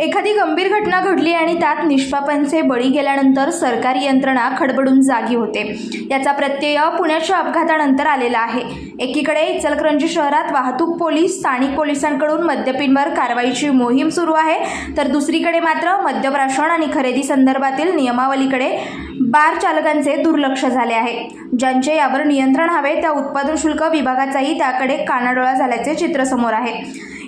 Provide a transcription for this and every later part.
एखादी गंभीर घटना घडली आणि त्यात निष्पापांचे बळी गेल्यानंतर सरकारी यंत्रणा खडबडून जागी होते. याचा प्रत्यय पुण्याच्या अपघातानंतर आलेला आहे. एकीकडे इचलकरंजी शहरात वाहतूक पोलीस स्थानिक पोलिसांकडून मद्यपींवर कारवाईची मोहीम सुरू आहे तर दुसरीकडे मात्र मद्यप्राशन आणि खरेदी संदर्भातील नियमावलीकडे बार चालकांचे दुर्लक्ष झाले आहे. ज्यांचे यावर नियंत्रण हवे त्या उत्पादन शुल्क विभागाचाही त्याकडे कानाडोळा झाल्याचे चित्र समोर आहे.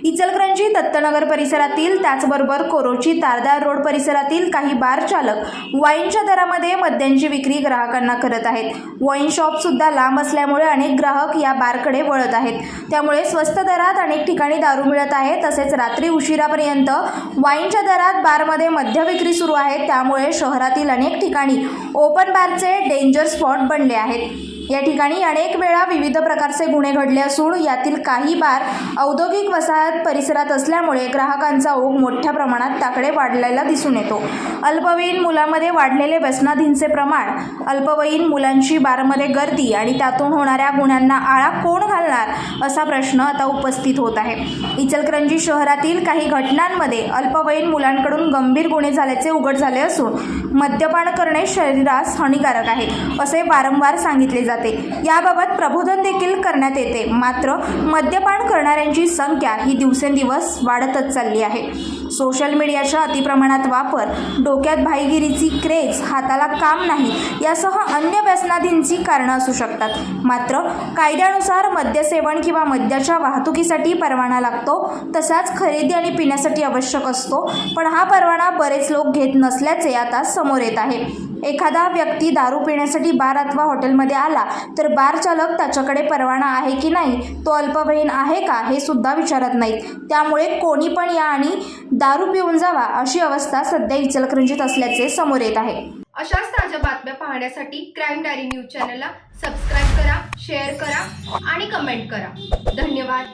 इचलकरंजी दत्तनगर परिसरातील त्याचबरोबर कोरोची तारदार रोड परिसरातील काही बार चालक वाईनच्या दरामध्ये मद्यांची विक्री ग्राहकांना करत आहेत. वाईन शॉप सुद्धा लांब असल्यामुळे अनेक ग्राहक या बारकडे वळत आहेत. त्यामुळे स्वस्त दरात अनेक ठिकाणी दारू मिळत आहे. तसेच रात्री उशिरापर्यंत वाईनच्या दरात बारमध्ये मद्य विक्री सुरू आहे. त्यामुळे शहरातील अनेक ठिकाणी ओपन बारचे डेंजर स्पॉट बनले आहेत. या ठिकाणी अनेक वेळा विविध प्रकारचे गुन्हे घडले असून यातील काही बार औद्योगिक वसाहत परिसरात असल्यामुळे ग्राहकांचा ओघ मोठ्या प्रमाणात ताकडे वाढलेला दिसून येतो. अल्पवयीन मुलांमध्ये वाढलेले व्यसनाधींचे प्रमाण अल्पवयीन मुलांची बारमध्ये गर्दी आणि त्यातून होणाऱ्या गुन्ह्यांना आळा कोण घालणार असा प्रश्न आता उपस्थित होत आहे. इचलकरंजी शहरातील काही घटनांमध्ये अल्पवयीन मुलांकडून गंभीर गुन्हे झाल्याचे उघड झाले असून मद्यपान करणे शरीरास हानिकारक आहे असे वारंवार सांगितले जाते जाते. याबाबत प्रबोधन देखील करण्यात येते. मात्र मद्यपान करणाऱ्यांची संख्या ही दिवसेंदिवस वाढतच चालली आहे. सोशल मीडियाच्या अतिप्रमाणात वापर डोक्यात भाईगिरीची क्रेज हाताला काम नाही यासह अन्य व्यसनाधींची कारणं असू शकतात. मात्र कायद्यानुसार मद्यसेवन किंवा मद्याच्या वाहतुकीसाठी परवाना लागतो तसाच खरेदी आणि पिण्यासाठी आवश्यक असतो पण हा परवाना बरेच लोक घेत नसल्याचे आता समोर येत आहे. एखादा व्यक्ती दारू पिण्यासाठी बार अथवा हॉटेलमध्ये आला तर बार चालक त्याच्याकडे परवाना आहे की नाही तो अल्पवयीन आहे का हे सुद्धा विचारत नाहीत. त्यामुळे कोणी पण या आणि दारू पिऊन जावा अशी अवस्था सध्या इचलकरंजीत असल्याचे समोर येत आहे. अशाच ताज्या बातम्या पाहण्यासाठी क्राईम डायरी न्यूज चॅनलला सबस्क्राईब करा शेअर करा आणि कमेंट करा. धन्यवाद.